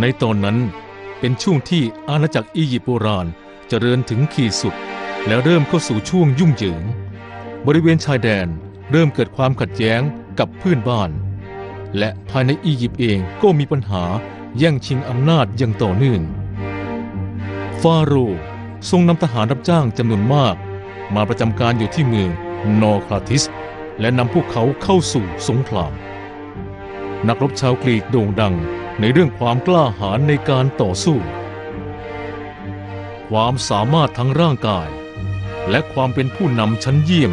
ในตอนนั้นเป็นช่วงที่อาณาจักรอียิปต์โบราณเจริญถึงขีดสุด และเริ่มเข้าสู่ช่วงยุ่งเหยิง บริเวณชายแดนเริ่มเกิดความขัดแย้งกับเพื่อนบ้าน และภายในอียิปต์เองก็มีปัญหาแย่งชิงอำนาจอย่างต่อเนื่อง ฟาโรห์ทรงนำทหารรับจ้างจำนวนมาก มาประจำการอยู่ที่เมืองนอคลาทิส และนำพวกเขาเข้าสู่สงคราม นักรบชาวกรีกโด่งดัง ในเรื่องความกล้าหาญในการต่อสู้ ความสามารถทั้งร่างกาย และความเป็นผู้นำชั้นเยี่ยม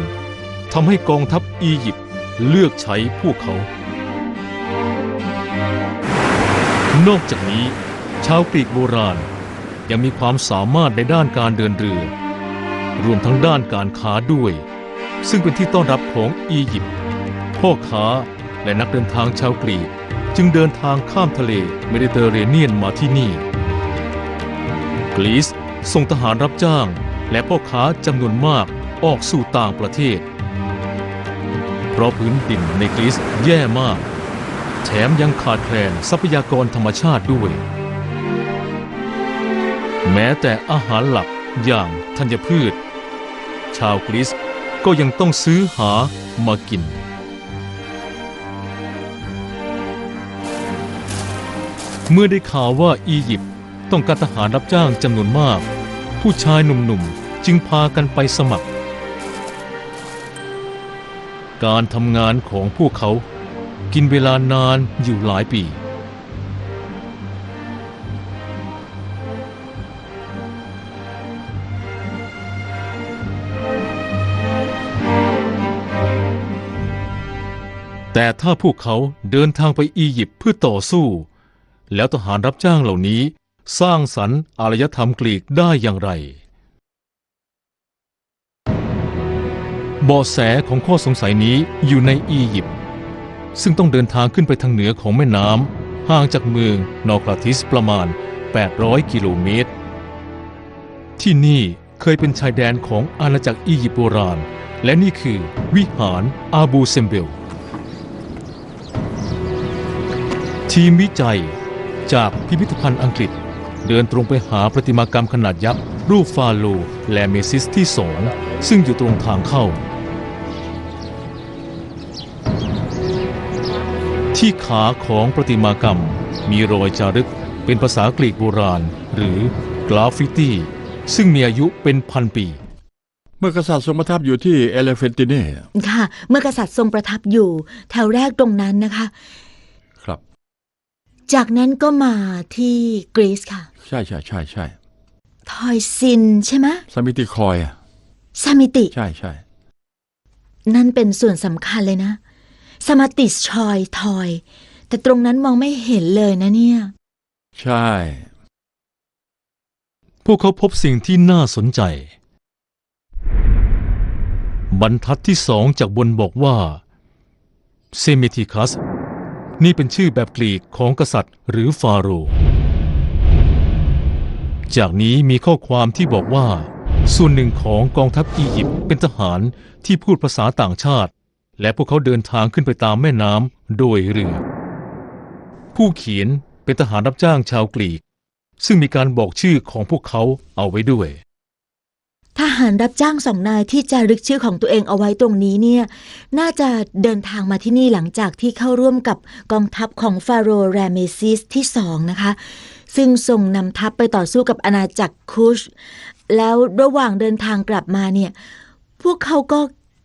ทำให้กองทัพอียิปต์เลือกใช้พวกเขา นอกจากนี้ ชาวกรีกโบราณยังมีความสามารถในด้านการเดินเรือ รวมทั้งด้านการค้าด้วย ซึ่งเป็นที่ต้อนรับของอียิปต์พ่อค้าและนักเดินทางชาวกรีก จึงเดินทางข้ามทะเลเมดิเตอร์เรเนียนมาที่นี่ กรีซส่งทหารรับจ้าง และพ่อค้าจำนวนมากออกสู่ต่างประเทศ เพราะพื้นดินในกรีซแย่มาก แถมยังขาดแคลนทรัพยากรธรรมชาติด้วย แม้แต่อาหารหลักอย่างธัญพืช ชาวกรีซก็ยังต้องซื้อหามากิน เมื่อได้ข่าวว่าอียิปต์ต้องการทหารรับจ้างจำนวนมาก ผู้ชายหนุ่มๆ จึงพากันไปสมัคร การทำงานของพวกเขากินเวลานานอยู่หลายปี แต่ถ้าพวกเขาเดินทางไปอียิปต์เพื่อต่อสู้ แล้วทหารรับจ้างเหล่านี้ สร้างสรรค์อารยธรรมกรีกได้อย่างไรเบาะแสของข้อสงสัยนี้อยู่ในอียิปต์ซึ่งต้องเดินทางขึ้นไปทางเหนือของแม่น้ำห่างจากเมืองนอคลาทิสประมาณ 800 กิโลเมตร ที่นี่เคยเป็นชายแดนของอาณาจักรอียิปต์โบราณ และนี่คือวิหารอาบูเซมเบล ทีมวิจัย จากพิพิธภัณฑ์อังกฤษ เดินตรงไปหาประติมากรรมขนาดยักษ์ รูปฟาโลห์และเมซิสที่สองซึ่งอยู่ตรงทางเข้า ที่ขาของประติมากรรมมีรอยจารึกเป็นภาษากรีกโบราณ หรือกราฟฟิตี้ซึ่งมีอายุเป็นพันปี เมื่อกษัตริย์ทรงประทับอยู่ที่เอเลเฟนติเน่ค่ะ เมื่อกษัตริย์ทรงประทับอยู่ แถวแรกตรงนั้นนะคะครับ จากนั้นก็มาที่กรีซค่ะ ใช่ใช่ใช่ใช่ทอยซินใช่ไหมสมิติคอยอะซามิติ ใช่ใช่นั่นเป็นส่วนสำคัญเลยนะ สมาติสชอยทอย แต่ตรงนั้นมองไม่เห็นเลยนะเนี่ย ใช่ พวกเขาพบสิ่งที่น่าสนใจ บรรทัดที่สองจากบนบอกว่าเซมิทิคัส นี่เป็นชื่อแบบกรีกของกษัตริย์หรือฟาโรห์จากนี้มีข้อความที่บอกว่า ส่วนหนึ่งของกองทัพอียิปต์เป็นทหารที่พูดภาษาต่างชาติ และพวกเขาเดินทางขึ้นไปตามแม่น้ำโดยเรือ ผู้เขียนเป็นทหารรับจ้างชาวกรีก ซึ่งมีการบอกชื่อของพวกเขาเอาไว้ด้วย ทหารรับจ้างสองนายที่จะรึกชื่อของตัวเองเอาไว้ตรงนี้เนี่ยน่าจะเดินทางมาที่นี่หลังจากที่เข้าร่วมกับกองทัพของฟาโรห์แรเมซิสที่สองนะคะ ซึ่งส่งนำทัพไปต่อสู้กับอาณาจักรคุช แล้วระหว่างเดินทางกลับมาเนี่ยพวกเขาก็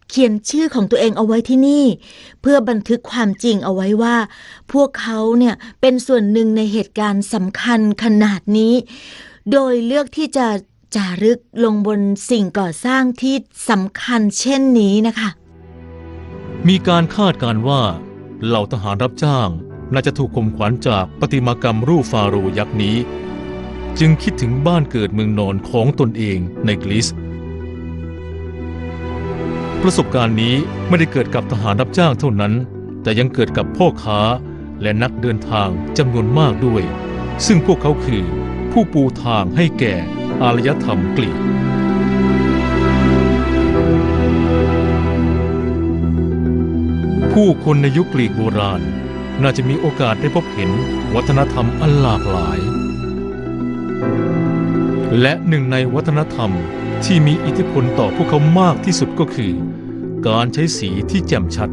เขียนชื่อของตัวเองเอาไว้ที่นี่ เพื่อบันทึกความจริงเอาไว้ว่า พวกเขาเนี่ยเป็นส่วนหนึ่งในเหตุการณ์สำคัญขนาดนี้ โดยเลือกที่จะ จารึกลงบนสิ่งก่อสร้างที่สำคัญเช่นนี้นะคะ มีการคาดการ์ว่า เหล่าทหารรับจ้างน่าจะถูกข่มขวัญจากประติมากรรมรูปฟาโรห์ยักษ์นี้ จึงคิดถึงบ้านเกิดเมืองนอนของตนเองในกรีซประสบการณ์นี้ไม่ได้เกิดกับทหารรับจ้างเท่านั้น แต่ยังเกิดกับพ่อค้าและนักเดินทางจำนวนมากด้วย ซึ่งพวกเขาคือผู้ปูทางให้แก่ อารยธรรมกรีกผู้คนในยุคกรีกโบราณ น่าจะมีโอกาสได้พบเห็นวัฒนธรรมอันหลากหลาย และหนึ่งในวัฒนธรรมที่มีอิทธิพลต่อพวกเขามากที่สุดก็คือ การใช้สีที่แจ่มชัด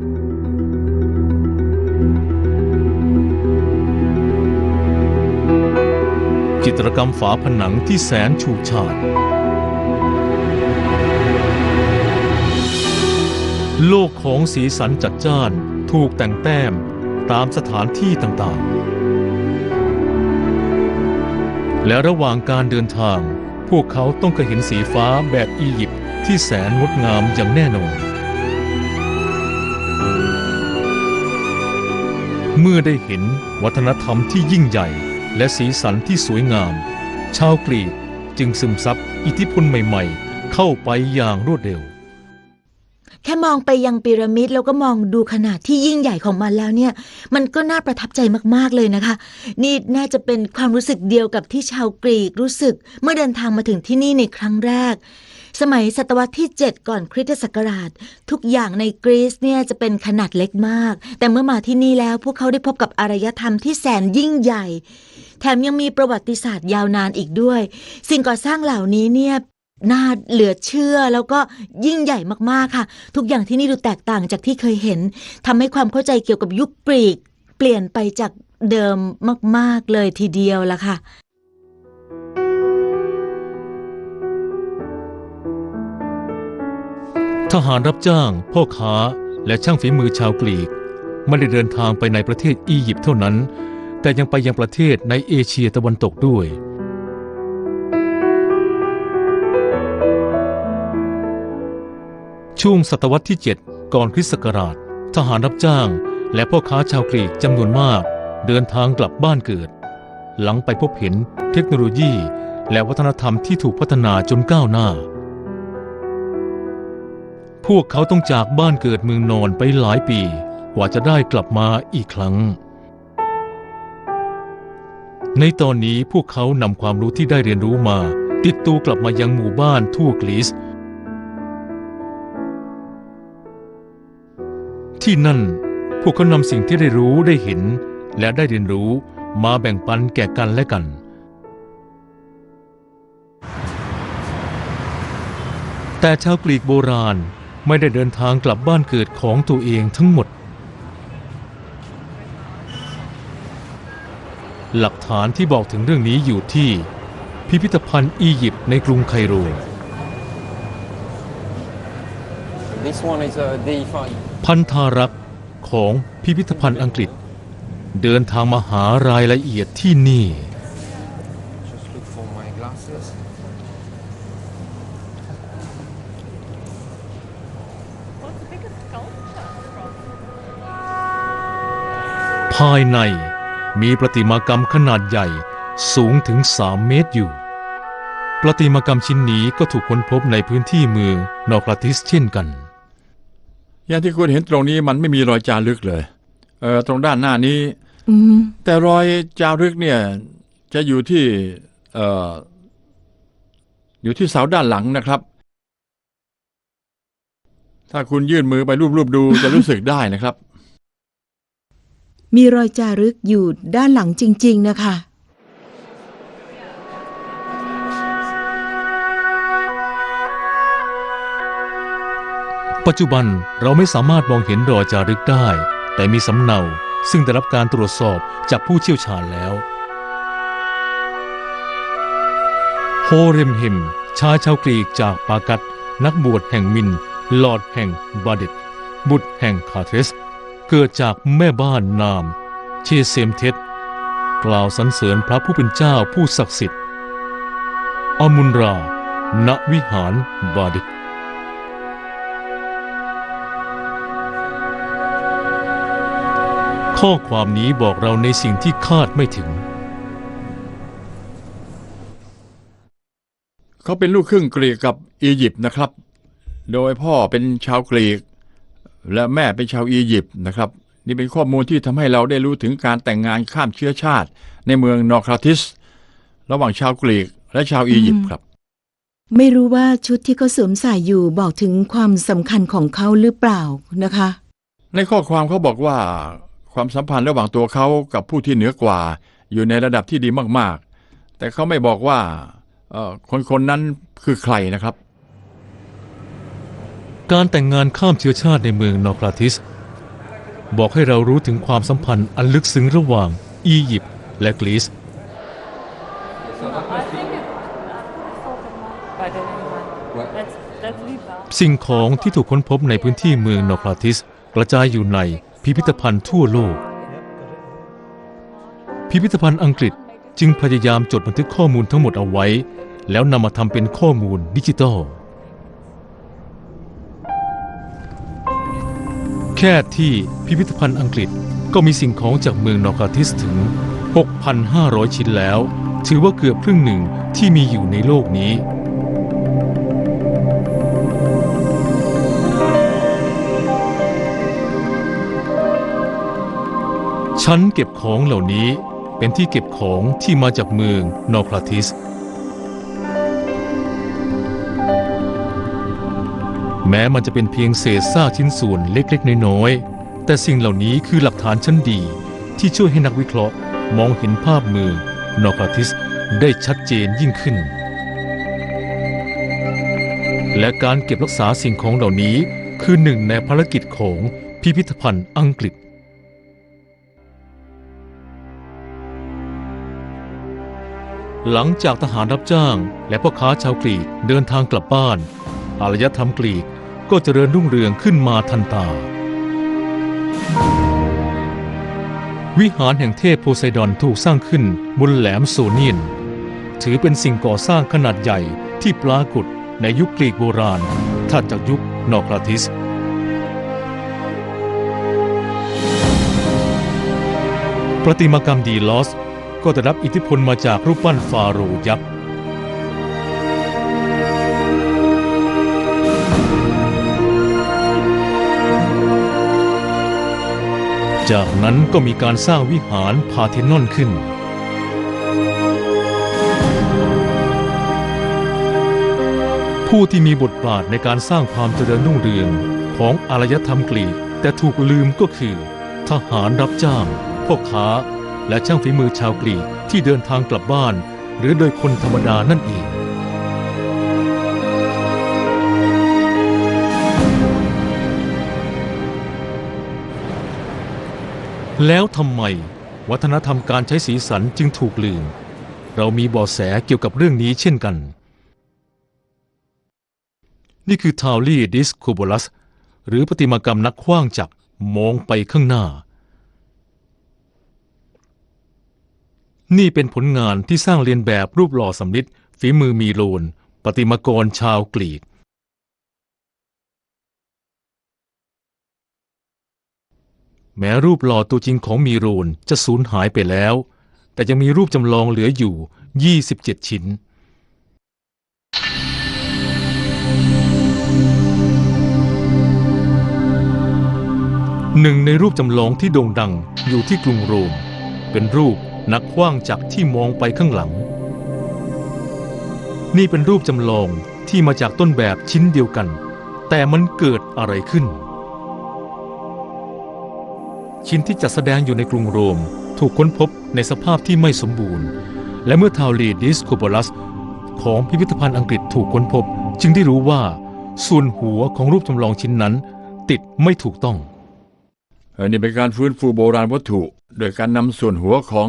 จิตรกรรมฝาผนังที่แสนฉูดฉาด โลกของสีสันจัดจ้านถูกแต่งแต้มตามสถานที่ต่างๆ และระหว่างการเดินทาง พวกเขาต้องเคยเห็นสีฟ้าแบบอียิปต์ที่แสนงดงามอย่างแน่นอน เมื่อได้เห็นวัฒนธรรมที่ยิ่งใหญ่ และสีสันที่สวยงาม ชาวกรีกจึงซึมซับอิทธิพลใหม่ๆ เข้าไปอย่างรวดเร็ว แค่มองไปยังพีระมิดแล้วก็มองดูขนาดที่ยิ่งใหญ่ของมันแล้วเนี่ย มันก็น่าประทับใจมากๆเลยนะคะ นี่น่าจะเป็นความรู้สึกเดียวกับที่ชาวกรีกรู้สึก เมื่อเดินทางมาถึงที่นี่ในครั้งแรก สมัยศตวรรษที่ 7 ก่อนคริสตศักราช ทุกอย่างในกรีซเนี่ยจะเป็นขนาดเล็กมาก แต่เมื่อมาที่นี่แล้วพวกเขาได้พบกับอารยธรรมที่แสนยิ่งใหญ่ แถมยังมีประวัติศาสตร์ยาวนานอีกด้วย สิ่งก่อสร้างเหล่านี้เนี่ยน่าเหลือเชื่อแล้วก็ยิ่งใหญ่มากๆค่ะ ทุกอย่างที่นี่ดูแตกต่างจากที่เคยเห็นทำให้ความเข้าใจเกี่ยวกับยุคกรีก เปลี่ยนไปจากเดิมมาก ๆเลยทีเดียวละค่ะ ทหารรับจ้าง พ่อค้า และช่างฝีมือชาวกรีก ไม่ได้เดินทางไปในประเทศอียิปต์เท่านั้น แต่ยังไปยังประเทศในเอเชียตะวันตกด้วย ช่วงศตวรรษที่ 7 ก่อนคริสต์ศักราช ทหารรับจ้าง และพ่อค้าชาวกรีกจำนวนมาก เดินทางกลับบ้านเกิด หลังไปพบเห็นเทคโนโลยี และวัฒนธรรมที่ถูกพัฒนาจนก้าวหน้า พวกเขาต้องจากบ้านเกิดเมืองนอนไปหลายปี กว่าจะได้กลับมาอีกครั้ง ในตอนนี้พวกเขานำความรู้ที่ได้เรียนรู้มา ติดตัวกลับมายังหมู่บ้านทั่วกรีซที่นั่นพวกเขานำสิ่งที่ได้รู้ได้เห็น และได้เรียนรู้มาแบ่งปันแก่กันและกันแต่ชาวกรีกโบราณ ไม่ได้เดินทางกลับบ้านเกิดของตัวเองทั้งหมด หลักฐานที่บอกถึงเรื่องนี้อยู่ที่พิพิธภัณฑ์อียิปต์ในกรุงไคโร This one is a D5. พันธารักษ์ของพิพิธภัณฑ์อังกฤษ เดินทางมาหารายละเอียดที่นี่ ภายในมีประติมากรรมขนาดใหญ่สูงถึง 3 เมตรอยู่ ประติมากรรมชิ้นนี้ก็ถูกค้นพบในพื้นที่เมืองนอคลาติสเช่นกัน อย่างที่คุณเห็นตรงนี้มันไม่มีรอยจารึกเลย เออตรงด้านหน้านี้อแต่รอยจารึกเนี่ยจะอยู่ที่เอออยู่ที่เสาด้านหลังนะครับ ถ้าคุณยื่นมือไปรูปๆดูจะรู้สึกได้นะครับ มีรอยจารึกอยู่ด้านหลังจริง ๆ นะคะ ปัจจุบันเราไม่สามารถมองเห็นรอยจารึกได้ แต่มีสำเนาซึ่งได้รับการตรวจสอบจากผู้เชี่ยวชาญแล้วโฮเรมเฮมชายชาวกรีกจากปากัดนักบวชแห่งมิน ลอร์ดแห่งบาเดตบุตรแห่งคาเทส เกิดจากแม่บ้านนามเชเซมเทสกล่าวสรรเสริญพระผู้เป็นเจ้าผู้ศักดิ์สิทธิ์ อมุนรา ณวิหารบาเดตข้อความนี้บอกเราในสิ่งที่คาดไม่ถึง เขาเป็นลูกครึ่งกรีกกับอียิปต์นะครับ โดยพ่อเป็นชาวกรีก และแม่เป็นชาวอียิปต์นะครับ นี่เป็นข้อมูลที่ทำให้เราได้รู้ถึงการแต่งงานข้ามเชื้อชาติ ในเมืองนอคราติส ระหว่างชาวกรีกและชาวอียิปต์ครับ ไม่รู้ว่าชุดที่เขาสวมใส่อยู่บอกถึงความสำคัญของเขาหรือเปล่านะคะ ในข้อความเขาบอกว่า ความสัมพันธ์ระหว่างตัวเขากับผู้ที่เหนือกว่า อยู่ในระดับที่ดีมากๆ แต่เขาไม่บอกว่าเอ่อคนคนนั้นคือใครนะครับ การแต่งงานข้ามเชื้อชาติในเมืองนอคราทิส บอกให้เรารู้ถึงความสัมพันธ์อันลึกซึ้งระหว่าง อียิปต์และกรีซสิ่งของที่ถูกค้นพบในพื้นที่เมืองนอคราทิส กระจายอยู่ในพิพิธภัณฑ์ทั่วโลก พิพิธภัณฑ์อังกฤษจึงพยายามจดบันทึกข้อมูลทั้งหมดเอาไว้ แล้วนำมาทำเป็นข้อมูลดิจิตอล แค่ที่พิพิธภัณฑ์อังกฤษก็มีสิ่งของจากเมืองนอคราทิสถึง 6,500 ชิ้นแล้ว ถือว่าเกือบครึ่งหนึ่งที่มีอยู่ในโลกนี้ ชั้นเก็บของเหล่านี้เป็นที่เก็บของที่มาจากเมืองนอคราทิส แม้มันจะเป็นเพียงเศษซากชิ้นส่วนเล็กๆ น้อยๆ แต่สิ่งเหล่านี้คือหลักฐานชั้นดี ที่ช่วยให้นักวิเคราะห์ มองเห็นภาพมือนอคาทิสได้ชัดเจนยิ่งขึ้น และการเก็บรักษาสิ่งของเหล่านี้คือหนึ่งในภารกิจของพิพิธภัณฑ์อังกฤษหลังจากทหารรับจ้าง และพ่อค้าชาวกรีกเดินทางกลับบ้าน อารยธรรมกรีก ก็เจริญรุ่งเรืองขึ้นมาทันตา วิหารแห่งเทพโพไซดอนถูกสร้างขึ้นบนแหลมโซเนียน ถือเป็นสิ่งก่อสร้างขนาดใหญ่ที่ปรากฏในยุคกรีกโบราณถัดจากยุคนอคราทิสประติมากรรมดีลอสก็ได้รับอิทธิพลมาจากรูปปั้นฟาโรห์ยักษ์ จากนั้นก็มีการสร้างวิหารพาเทนอนขึ้น ผู้ที่มีบทบาทในการสร้างความเจริญรุ่งเรืองของอารยธรรมกรีกแต่ถูกลืมก็คือ ทหารรับจ้างพ่อค้า และช่างฝีมือชาวกรีกที่เดินทางกลับบ้าน หรือโดยคนธรรมดานั่นเอง แล้วทำไมวัฒนธรรมการใช้สีสันจึงถูกลืม เรามีบาะแสเกี่ยวกับเรื่องนี้เช่นกัน นี่คือทาวลี่ดิสคูโบลัส หรือประติมากรรมนักขว้างจักมองไปข้างหน้า นี่เป็นผลงานที่สร้างเรียนแบบรูปหล่อสำริดฝีมือมีโลนประติมากรชาวกรีก แม้รูปหล่อตัวจริงของมีโรนจะสูญหายไปแล้ว แต่ยังมีรูปจำลองเหลืออยู่ 27 ชิ้น หนึ่งในรูปจำลองที่โด่งดังอยู่ที่กรุงโรม เป็นรูปนักขว้างจักรที่มองไปข้างหลัง นี่เป็นรูปจำลองที่มาจากต้นแบบชิ้นเดียวกัน แต่มันเกิดอะไรขึ้น ชิ้นที่จัดแสดงอยู่ในกรุงโรม ถูกค้นพบในสภาพที่ไม่สมบูรณ์ และเมื่อทาวลีดิสโคโบลัส ของพิพิธภัณฑ์อังกฤษถูกค้นพบ จึงได้รู้ว่า ส่วนหัวของรูปจำลองชิ้นนั้น ติดไม่ถูกต้องออนี่เป็นการฟื้นฟูโบราณวัตถุ โดยการนำส่วนหัวของ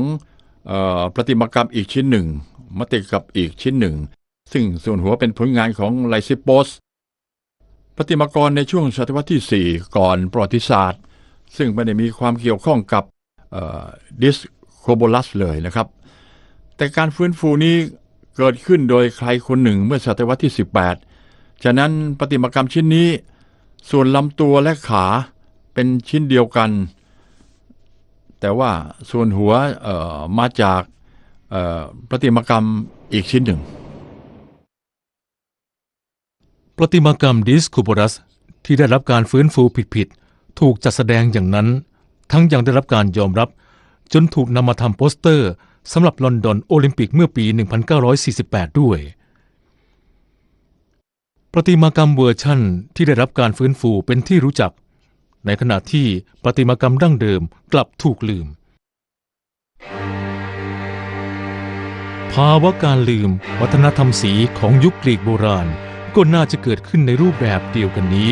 ออประติมากรรมอีกชิ้นหนึ่ง มาติดกับอีกชิ้นหนึ่ง ซึ่งส่วนหัวเป็นผลงานของไลซิโปสประติมากรในช่วงศตวรรษที่ 4 ก่อนประวัติศาสตร์ ซึ่งไม่ได้มีความเกี่ยวข้องกับดิสโคโบลัสเลยนะครับ แต่การฟื้นฟูนี้เกิดขึ้นโดยใครคนหนึ่งเมื่อศตวรรษที่ 18 ฉะนั้นประติมากรรมชิ้นนี้ ส่วนลำตัวและขาเป็นชิ้นเดียวกัน แต่ว่าส่วนหัวมาจากประติมากรรมอีกชิ้นหนึ่งประติมากรรมดิสคูโบรัสที่ได้รับการฟื้นฟูผิดๆ ถูกจัดแสดงอย่างนั้น ทั้งยังได้รับการยอมรับ จนถูกนำมาทำโปสเตอร์สำหรับลอนดอนโอลิมปิกเมื่อปี 1948 ด้วย ประติมากรรมเวอร์ชั่นที่ได้รับการฟื้นฟูเป็นที่รู้จัก ในขณะที่ประติมากรรมดั้งเดิมกลับถูกลืม ภาวะการลืมวัฒนธรรมสีของยุคกรีกโบราณก็น่าจะเกิดขึ้นในรูปแบบเดียวกันนี้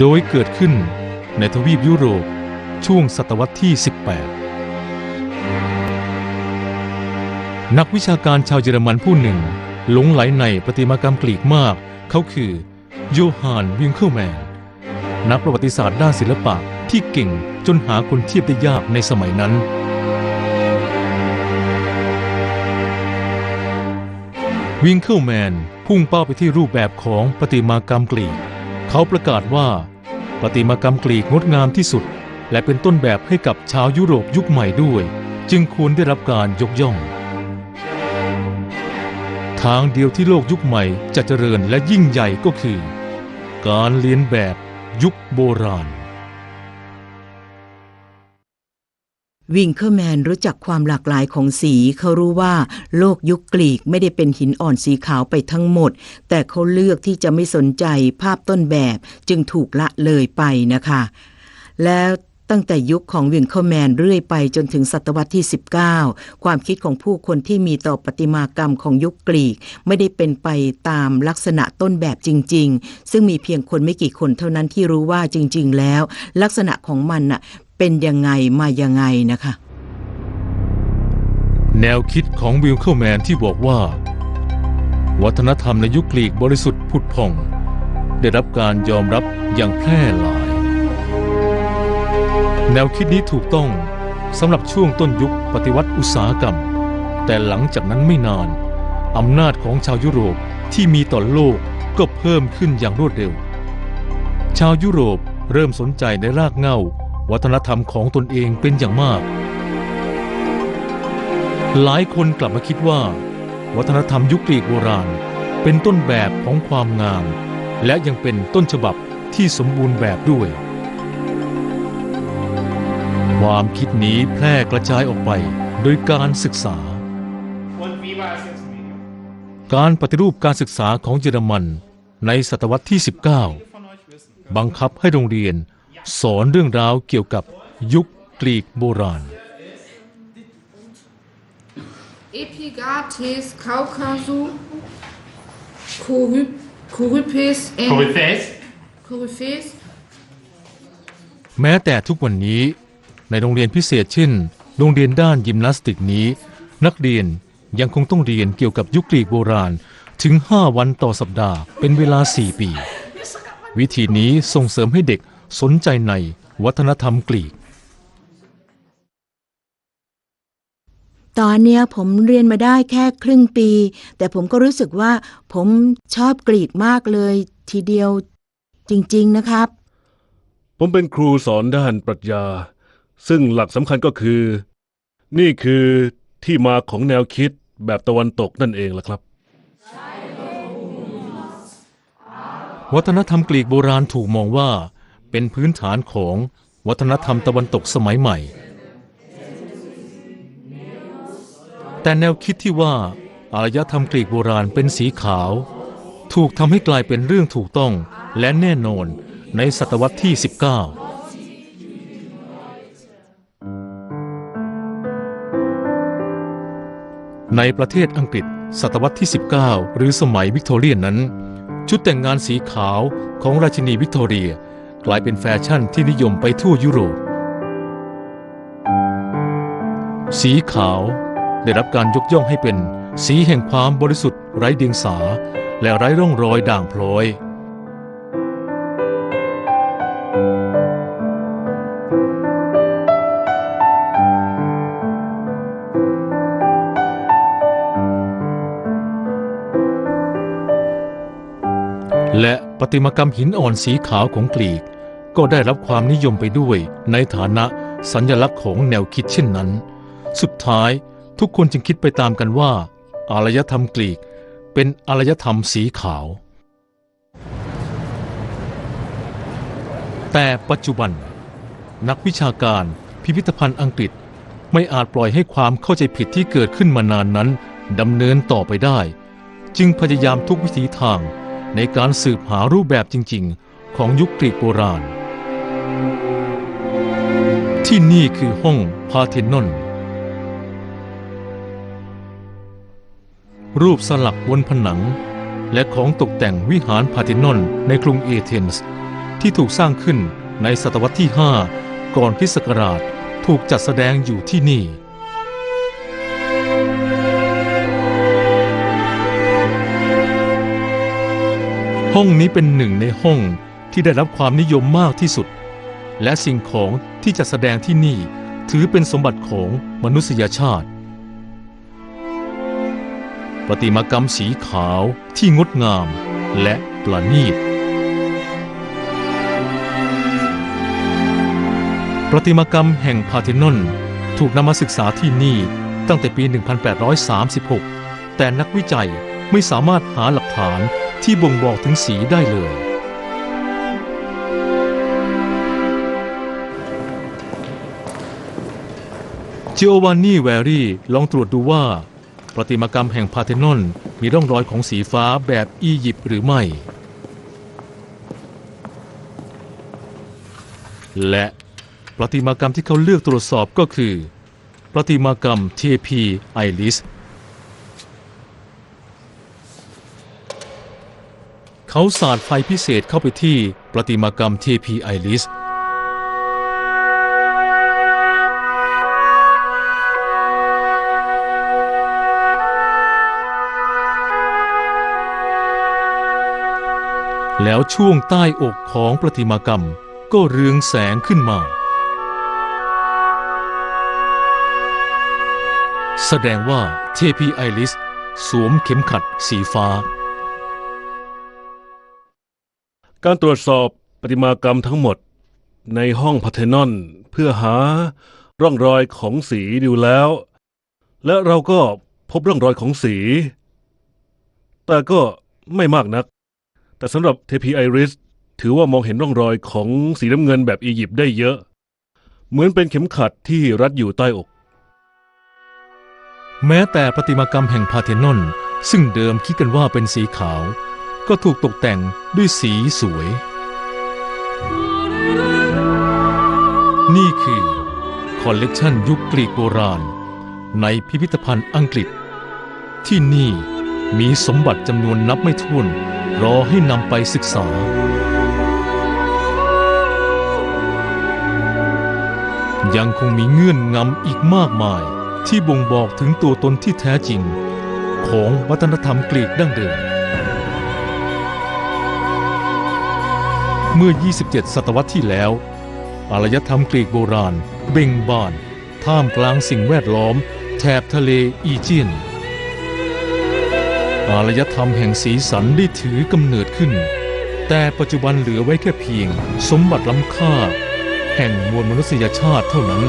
โดยเกิดขึ้นในทวีปยุโรปช่วงศตวรรษที่ 18 นักวิชาการชาวเยอรมันผู้หนึ่งหลงไหลในประติมากรรมกรีกมาก เขาคือโยฮานวิงเคิลแมน นักประวัติศาสตร์ด้านศิลปะที่เก่งจนหาคนเทียบได้ยากในสมัยนั้น วิงเคิลแมนพุ่งเป้าไปที่รูปแบบของประติมากรรมกรีก เขาประกาศว่าประติมากรรมกรีกงดงามที่สุด และเป็นต้นแบบให้กับชาวยุโรปยุคใหม่ด้วย จึงควรได้รับการยกย่อง ทางเดียวที่โลกยุคใหม่จะเจริญและยิ่งใหญ่ก็คือ การเลียนแบบยุคโบราณ วิงเคอร์แมนรู้จักความหลากหลายของสี เขารู้ว่าโลกยุคกรีกไม่ได้เป็นหินอ่อนสีขาวไปทั้งหมด แต่เขาเลือกที่จะไม่สนใจภาพต้นแบบจึงถูกละเลยไปนะคะ แล้วตั้งแต่ยุคของวิงเคอร์แมนเรื่อยไปจนถึงศตวรรษที่ 19 ความคิดของผู้คนที่มีต่อประติมากรรมของยุคกรีก ไม่ได้เป็นไปตามลักษณะต้นแบบจริง ๆ ซึ่งมีเพียงคนไม่กี่คนเท่านั้นที่รู้ว่าจริง ๆ แล้ว ลักษณะของมันน่ะ เป็นยังไงมายังไงนะคะ แนวคิดของวิลเคิลแมนที่บอกว่า วัฒนธรรมในยุคกรีกบริสุทธิ์ผุดผ่อง ได้รับการยอมรับอย่างแพร่หลาย แนวคิดนี้ถูกต้องสำหรับช่วงต้นยุคปฏิวัติอุตสาหกรรม แต่หลังจากนั้นไม่นานอำนาจของชาวยุโรปที่มีต่อโลกก็เพิ่มขึ้นอย่างรวดเร็ว ชาวยุโรปเริ่มสนใจในรากเหง้า วัฒนธรรมของตนเองเป็นอย่างมาก หลายคนกลับมาคิดว่า วัฒนธรรมยุคกรีกโบราณ เป็นต้นแบบของความงาม และยังเป็นต้นฉบับที่สมบูรณ์แบบด้วย ความคิดนี้แพร่กระจายออกไปโดยการศึกษา การปฏิรูปการศึกษาของเยอรมันในศตวรรษที่ 19 บังคับให้โรงเรียน สอนเรื่องราวเกี่ยวกับยุคกรีกโบราณ Epigates, Kaukasu, Chory- Chorypes and Coryphes แม้แต่ทุกวันนี้ในโรงเรียนพิเศษเช่น โรงเรียนด้านยิมนาสติกนี้ นักเรียนยังคงต้องเรียนเกี่ยวกับยุคกรีกโบราณถึง 5 วันต่อสัปดาห์เป็นเวลา 4 ปี วิธีนี้ส่งเสริมให้เด็ก สนใจในวัฒนธรรมกรีก ตอนเนี้ยผมเรียนมาได้แค่ครึ่งปี แต่ผมก็รู้สึกว่าผมชอบกรีกมากเลยทีเดียวจริง ๆ นะครับ ผมเป็นครูสอนด้านปรัชญา ซึ่งหลักสำคัญก็คือ นี่คือที่มาของแนวคิดแบบตะวันตกนั่นเองล่ะครับ วัฒนธรรมกรีกโบราณถูกมองว่า เป็นพื้นฐานของวัฒนธรรมตะวันตกสมัยใหม่ แต่แนวคิดที่ว่าอารยธรรมกรีกโบราณเป็นสีขาว ถูกทำให้กลายเป็นเรื่องถูกต้องและแน่นอนในศตวรรษที่ 19ในประเทศอังกฤษ ศตวรรษที่ 19 หรือสมัยวิกตอเรียนนั้น ชุดแต่งงานสีขาวของราชินีวิกตอเรีย กลายเป็นแฟชั่นที่นิยมไปทั่วยุโรป สีขาวได้รับการยกย่องให้เป็นสีแห่งความบริสุทธิ์ไร้เดียงสา และไร้ร่องรอยด่างพลอย และประติมากรรมหินอ่อนสีขาวของกรีก ก็ได้รับความนิยมไปด้วยในฐานะสัญลักษณ์ของแนวคิดเช่นนั้น สุดท้ายทุกคนจึงคิดไปตามกันว่า อารยธรรมกรีก เป็นอารยธรรมสีขาว แต่ปัจจุบัน นักวิชาการพิพิธภัณฑ์อังกฤษไม่อาจปล่อยให้ความเข้าใจผิดที่เกิดขึ้นมานานนั้นดำเนินต่อไปได้ จึงพยายามทุกวิถีทางในการสืบหารูปแบบจริง ๆ ของยุคกรีกโบราณ ที่นี่คือห้องพาเทนนอนรูปสลักบนผนัง และของตกแต่งวิหารพาเทนนอนในกรุงเอเธนส์ที่ถูกสร้างขึ้นในศตวรรษที่ 5 ก่อนคริสต์ศักราชถูกจัดแสดงอยู่ที่นี่ห้องนี้เป็นหนึ่งในห้องที่ได้รับความนิยมมากที่สุด และสิ่งของที่จะแสดงที่นี่ถือเป็นสมบัติของมนุษยชาติ ประติมากรรมสีขาวที่งดงามและประณีต ประติมากรรมแห่งพาเทนอนถูกนำมาศึกษาที่นี่ตั้งแต่ปี 1836 แต่นักวิจัยไม่สามารถหาหลักฐานที่บ่งบอกถึงสีได้เลย จิโอวานนี่แวรี่ลองตรวจดูว่า ประติมากรรมแห่งพาเทนอนมีร่องรอยของสีฟ้าแบบอียิปต์หรือไม่ และประติมากรรมที่เขาเลือกตรวจสอบก็คือ ประติมากรรมเทพีไอริสเขาสาดไฟพิเศษเข้าไปที่ประติมากรรมเทพีไอริส แล้วช่วงใต้อกของประติมากรรมก็เรืองแสงขึ้นมา แสดงว่าเทพีไอริส สวมเข็มขัดสีฟ้า การตรวจสอบประติมากรรมทั้งหมดในห้องพาเทนอนเพื่อหาร่องรอยของสีดูแล้ว และเราก็พบร่องรอยของสี แต่ก็ไม่มากนัก แต่สำหรับเทพีไอริสถือว่ามองเห็นร่องรอยของสีน้ำเงินแบบอียิปต์ได้เยอะ เหมือนเป็นเข็มขัดที่รัดอยู่ใต้อก แม้แต่ประติมากรรมแห่งพาเทนอนซึ่งเดิมคิดกันว่าเป็นสีขาว ก็ถูกตกแต่งด้วยสีสวย นี่คือคอลเลกชันยุคกรีกโบราณ ในพิพิธภัณฑ์อังกฤษที่นี่ มีสมบัติจำนวนนับไม่ถ้วน รอให้นำไปศึกษา ยังคงมีเงื่อนงำอีกมากมาย ที่บ่งบอกถึงตัวตนที่แท้จริง ของวัฒนธรรมกรีกดั้งเดิม เมื่อ 27 ศตวรรษที่แล้ว อารยธรรมกรีกโบราณ เบ่งบาน ท่ามกลางสิ่งแวดล้อม แถบทะเลอีเจียน อารยธรรมแห่งสีสันได้ถือกำเนิดขึ้น แต่ปัจจุบันเหลือไว้แค่เพียง สมบัติล้ำค่า แห่งมวลมนุษยชาติเท่านั้น